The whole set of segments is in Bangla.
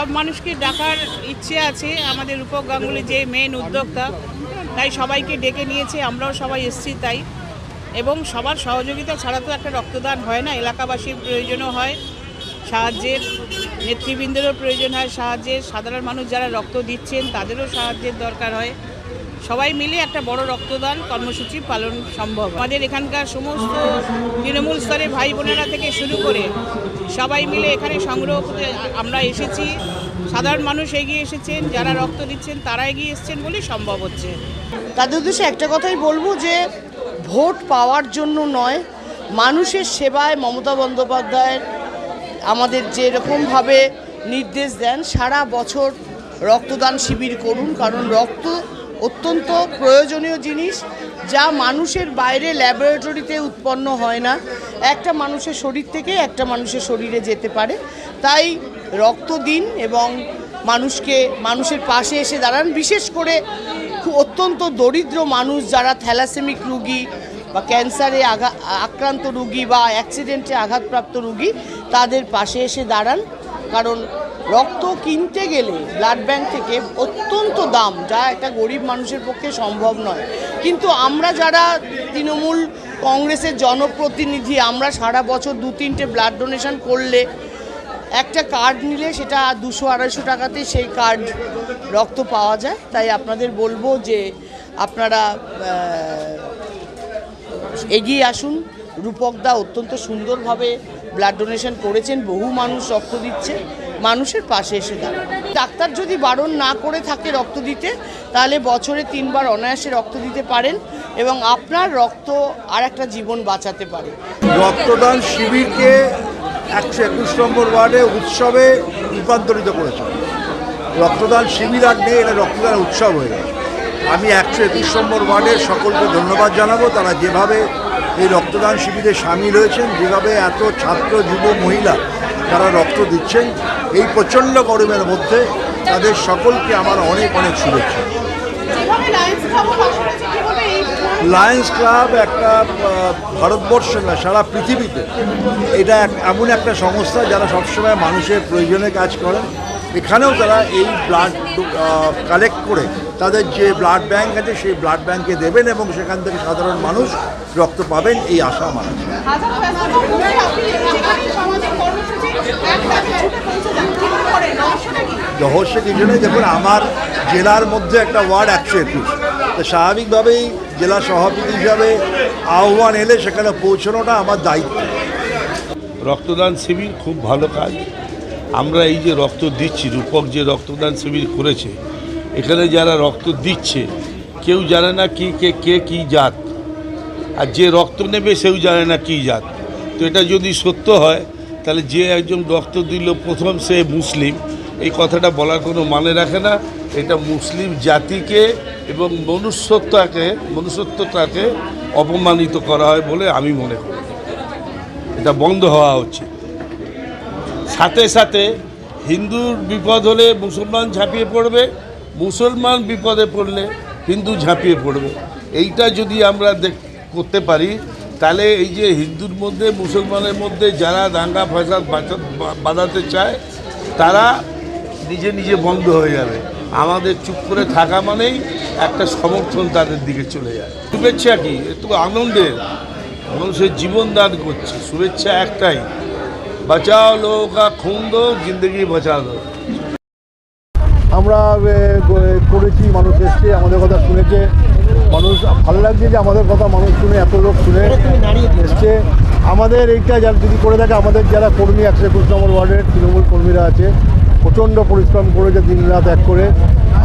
সব মানুষকে ডাকার ইচ্ছে আছে। আমাদের রূপক গাঙ্গুলি যে মেন উদ্যোক্তা, তাই সবাইকে ডেকে নিয়েছে, আমরাও সবাই এসছি তাই। এবং সবার সহযোগিতা ছাড়া তো একটা রক্তদান হয় না, এলাকাবাসীর প্রয়োজনও হয়, সাহায্যের নেতৃবৃন্দেরও প্রয়োজন হয়, সাহায্যের। সাধারণ মানুষ যারা রক্ত দিচ্ছেন, তাদেরও সাহায্যের দরকার হয়। সবাই মিলে একটা বড় রক্তদান কর্মসূচি পালন সম্ভব। আমাদের এখানকার সমস্ত তৃণমূল স্তরে ভাই বোনেরা থেকে শুরু করে সবাই মিলে এখানে সংগ্রহ করে আমরা এসেছি। সাধারণ মানুষ এগিয়ে এসেছেন, যারা রক্ত দিচ্ছেন তারা এগিয়ে এসেছেন বলে সম্ভব হচ্ছে। তাদের উদ্দেশ্যে একটা কথাই বলব যে, ভোট পাওয়ার জন্য নয়, মানুষের সেবায় মমতা বন্দ্যোপাধ্যায়ের আমাদের যেরকমভাবে নির্দেশ দেন, সারা বছর রক্তদান শিবির করুন, কারণ রক্ত অত্যন্ত প্রয়োজনীয় জিনিস যা মানুষের বাইরে ল্যাবরেটরিতে উৎপন্ন হয় না। একটা মানুষের শরীর থেকে একটা মানুষের শরীরে যেতে পারে। তাই রক্ত দিন এবং মানুষকে, মানুষের পাশে এসে দাঁড়ান। বিশেষ করে অত্যন্ত দরিদ্র মানুষ যারা থ্যালাসেমিক রুগী বা ক্যান্সারে আগা, আক্রান্ত রুগী বা অ্যাক্সিডেন্টে আঘাতপ্রাপ্ত রুগী, তাদের পাশে এসে দাঁড়ান। কারণ রক্ত কিনতে গেলে ব্লাড ব্যাংক থেকে অত্যন্ত দাম, যা একটা গরিব মানুষের পক্ষে সম্ভব নয়। কিন্তু আমরা যারা তৃণমূল কংগ্রেসের জনপ্রতিনিধি, আমরা সারা বছর দু তিনটে ব্লাড ডোনেশন করলে একটা কার্ড নিলে সেটা দুশো আড়াইশো টাকাতে সেই কার্ড রক্ত পাওয়া যায়। তাই আপনাদের বলব যে আপনারা এগিয়ে আসুন। রূপকদা অত্যন্ত সুন্দরভাবে ব্লাড ডোনেশন করেছেন, বহু মানুষ রক্ত দিচ্ছে। মানুষের পাশে এসে দাঁড়ান ডাক্তার যদি বারণ না করে থাকে রক্ত দিতে, তাহলে বছরে তিনবার অনায়াসে রক্ত দিতে পারেন এবং আপনার রক্ত আর একটা জীবন বাঁচাতে পারে। রক্তদান শিবিরকে একশো একুশ নম্বর ওয়ার্ডে উৎসবে রূপান্তরিত করেছে। রক্তদান শিবির আর নেই, এটা রক্তদান উৎসব হয়ে গেছে। আমি একশো একুশ নম্বর ওয়ার্ডের সকলকে ধন্যবাদ জানাব, তারা যেভাবে এই রক্তদান শিবিরে সামিল হয়েছেন যেভাবে এত ছাত্র যুব মহিলা তারা রক্ত দিচ্ছেন এই প্রচণ্ড গরমের মধ্যে তাদের সকলকে আমার অনেক অনেক শুভেচ্ছা। লায়ন্স ক্লাব একটা ভারতবর্ষে না সারা পৃথিবীতে। এটা এক- এমন একটা সংস্থা যারা সবসময় মানুষের প্রয়োজনে কাজ করেন এখানেও তারা এই ব্লাড কালেক্ট করে তাদের যে ব্লাড ব্যাংক আছে সেই ব্লাড ব্যাংকে দেবেন এবং সেখান থেকে সাধারণ মানুষ রক্ত পাবেন এই আশা আমার আছে। রহস্য কিছু নেই দেখুন আমার জেলার মধ্যে একটা ওয়ার্ড একশো একুশ। তো স্বাভাবিকভাবেই জেলা সভাপতি হিসাবে আহ্বান এলে সেখানে পৌঁছানোটা আমার দায়িত্ব। রক্তদান শিবির খুব ভালো কাজ। আমরা এই যে রক্ত দিচ্ছি, রূপক যে রক্তদান শিবির করেছে, এখানে যারা রক্ত দিচ্ছে, কেউ জানে না কি, কে কে কী জাত। আর যে রক্ত নেবে সেও জানে না কী জাত। তো এটা যদি সত্য হয়, তাহলে যে একজন রক্ত দিল, প্রথম সে মুসলিম। এই কথাটা বলার কোনো মানে রাখে না। এটা মুসলিম জাতিকে এবং মনুষ্যত্বকে, মনুষ্যত্বটাকে অপমানিত করা হয় বলে আমি মনে করি। এটা বন্ধ হওয়া উচিত। সাথে সাথে হিন্দুর বিপদ হলে মুসলমান ঝাঁপিয়ে পড়বে, মুসলমান বিপদে পড়লে হিন্দু ঝাঁপিয়ে পড়বে। এইটা যদি আমরা করতে পারি, তাহলে এই যে হিন্দুর মধ্যে, মুসলমানের মধ্যে যারা দাঙ্গা, ফাসাদ বাঁধাতে চায়, তারা নিজে নিজে বন্ধ হয়ে যাবে। আমাদের চুপ করে থাকা মানেই একটা সমর্থন তাদের দিকে চলে যায়। শুভেচ্ছা কি? একটু আনন্দের, মানুষের জীবন দান করছে। শুভেচ্ছা একটাই। বাঁচাও লোকা খুন দো জিন্দগি বাঁচা দো আমরা করেছি, মানুষ এসছে, আমাদের কথা শুনেছে। মানুষ, ভালো লাগছে যে আমাদের কথা মানুষ শুনে, এত লোক শুনে এসছে। আমাদের এইটা যা যদি করে থাকে, আমাদের যারা কর্মী একশো একুশ নম্বর ওয়ার্ডের তৃণমূল কর্মীরা আছে, প্রচণ্ড পরিশ্রম করেছে দিন রাত এক করে।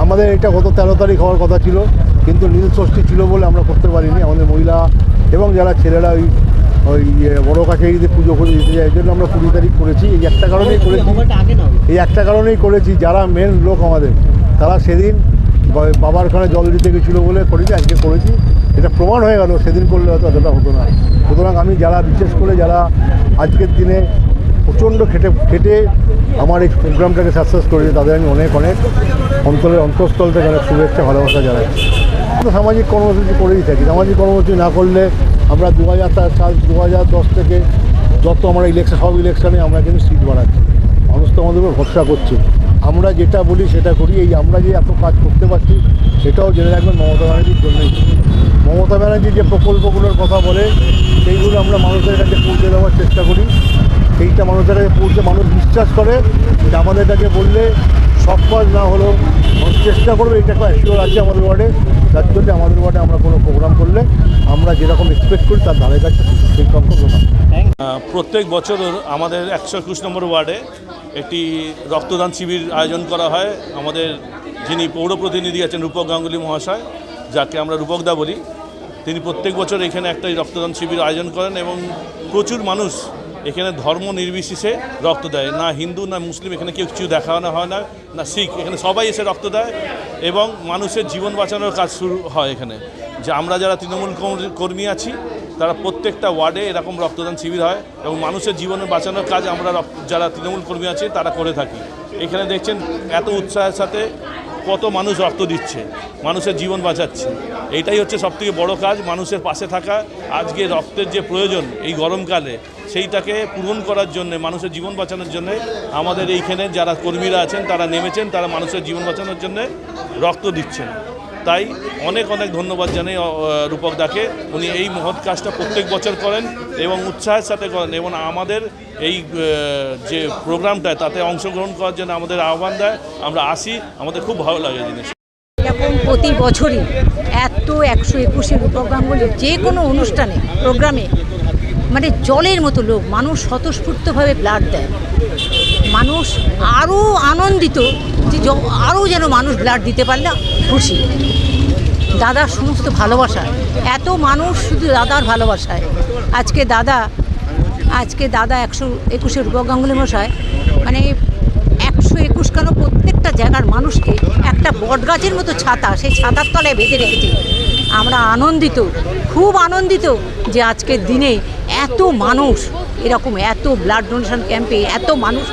আমাদের এটা গত তেরো তারিখ হওয়ার কথা ছিল, কিন্তু নীল ষষ্ঠী ছিল বলে আমরা করতে পারিনি। আমাদের মহিলা এবং যারা ছেলেরা ওই ওই বড় কাছে ঈদে পুজো করে দিতে যায় এই জন্য আমরা কুড়ি তারিখ করেছি। এই একটা কারণেই করেছি। এই একটা কারণেই করেছি যারা মেন লোক আমাদের। তারা সেদিন বাবার ওখানে জল দিতে গেছিল বলে করেছি আজকে করেছি। এটা প্রমাণ হয়ে গেল সেদিন করলে হয়তো এতটা হতো না। সুতরাং আমি যারা বিশেষ করে যারা আজকের দিনে প্রচণ্ড খেটে খেটে আমার এই প্রোগ্রামটাকে সাকসেস করেছে তাদের আমি অনেক অনেক অন্তরের অন্তঃস্থল থেকে অনেক শুভেচ্ছা ভালোবাসা আমরা সামাজিক কর্মসূচি করেই থাকি। সামাজিক কর্মসূচি না করলে আমরা দু হাজার সাল দু হাজার দশ থেকে যত আমরা ইলেকশন সব ইলেকশনে আমরা কিন্তু সিট বাড়াচ্ছি। মানুষ তো আমাদের উপর ভরসা করছে। আমরা যেটা বলি সেটা করি। এই আমরা যে এত কাজ করতে পারছি, সেটাও জেনে রাখবেন মমতা ব্যানার্জির জন্যই। মমতা ব্যানার্জি যে প্রকল্পগুলোর কথা বলে, সেইগুলো আমরা মানুষের কাছে পৌঁছে দেওয়ার চেষ্টা করি। সেইটা মানুষের কাছে পৌঁছে মানুষ বিশ্বাস করে যে আমাদের কাছে বললে সব কাজ না হলেও চেষ্টা করবে এটা একটা অ্যাসিওর আছে আমাদের ওয়ার্ডে। যার জন্য আমাদের ওয়ার্ডে আমরা কোনো প্রোগ্রাম করলে আমরা যেরকম এক্সপেক্ট করি তার ধারে কাছে সেই প্রত্যেক বছর আমাদের একশো একুশ নম্বর ওয়ার্ডে একটি রক্তদান শিবির আয়োজন করা হয়। আমাদের যিনি পৌর প্রতিনিধি আছেন রূপক গাঙ্গুলি মহাশয় যাকে আমরা রূপকদা বলি তিনি প্রত্যেক বছর এখানে একটা এই রক্তদান শিবির আয়োজন করেন এবং প্রচুর মানুষ এখানে ধর্ম নির্বিশেষে রক্ত দেয়। না হিন্দু, না মুসলিম, এখানে কেউ কিছু দেখানো হয় না না শিখ, এখানে সবাই এসে রক্ত দেয় এবং মানুষের জীবন বাঁচানোর কাজ শুরু হয় এখানে। যে আমরা যারা তৃণমূল কর্মী- আছি, তারা প্রত্যেকটা ওয়ার্ডে এরকম রক্তদান শিবির হয় এবং মানুষের জীবন বাঁচানোর কাজ আমরা যারা তৃণমূল কর্মী আছি, তারা করে থাকি। এখানে দেখছেন এত উৎসাহের সাথে কত মানুষ রক্ত দিচ্ছে, মানুষের জীবন বাঁচাচ্ছে। এটাই হচ্ছে সবথেকে বড় কাজ, মানুষের পাশে থাকা। আজকে রক্তের যে প্রয়োজন এই গরমকালে, সেইটাকে পূরণ করার জন্য, মানুষের জীবন বাঁচানোর জন্য, আমাদের এইখানে যারা কর্মীরা আছেন, তারা নেমেছেন, তারা মানুষের জীবন বাঁচানোর জন্য রক্ত দিচ্ছেন। তাই অনেক অনেক ধন্যবাদ জানাই রূপক দাকে। উনি এই মহৎ কাজটা প্রত্যেক বছর করেন এবং উৎসাহের সাথে করেন এবং আমাদের এই যে প্রোগ্রামটায় তাতে অংশগ্রহণ করার জন্য আমাদের আহ্বান দেয়। আমরা আসি, আমাদের খুব ভালো লাগে জিনিস প্রতি বছরই এত একশো একুশে রূপক প্রোগ্রামগুলি যে কোনো অনুষ্ঠানে, প্রোগ্রামে মানে জলের মতো লোক। মানুষ স্বতঃস্ফূর্তভাবে ব্লাড দেয়। মানুষ আরও আনন্দিত যে আরও যেন মানুষ ব্লাড দিতে পারলে খুশি। দাদার সমস্ত ভালোবাসা। এত মানুষ শুধু দাদার ভালোবাসায়। আজকে দাদা আজকে দাদা একশো একুশে রূপক গাঙ্গুলি মশাই মানে একশো একুশ কেন প্রত্যেকটা জায়গার মানুষকে একটা বটগাছের মতো ছাতা, সেই ছাতার তলায় বেঁধে রেখেছে। আমরা আনন্দিত, খুব আনন্দিত যে আজকের দিনে এত মানুষ, এরকম এত ব্লাড ডোনেশন ক্যাম্পে এত মানুষ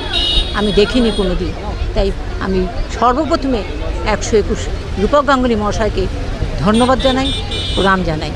আমি দেখিনি কোনো দিন তাই আমি সর্বপ্রথমে একশো একুশ রূপক গাঙ্গুলি মহাশয়কে ধন্যবাদ জানাই, প্রণাম জানাই।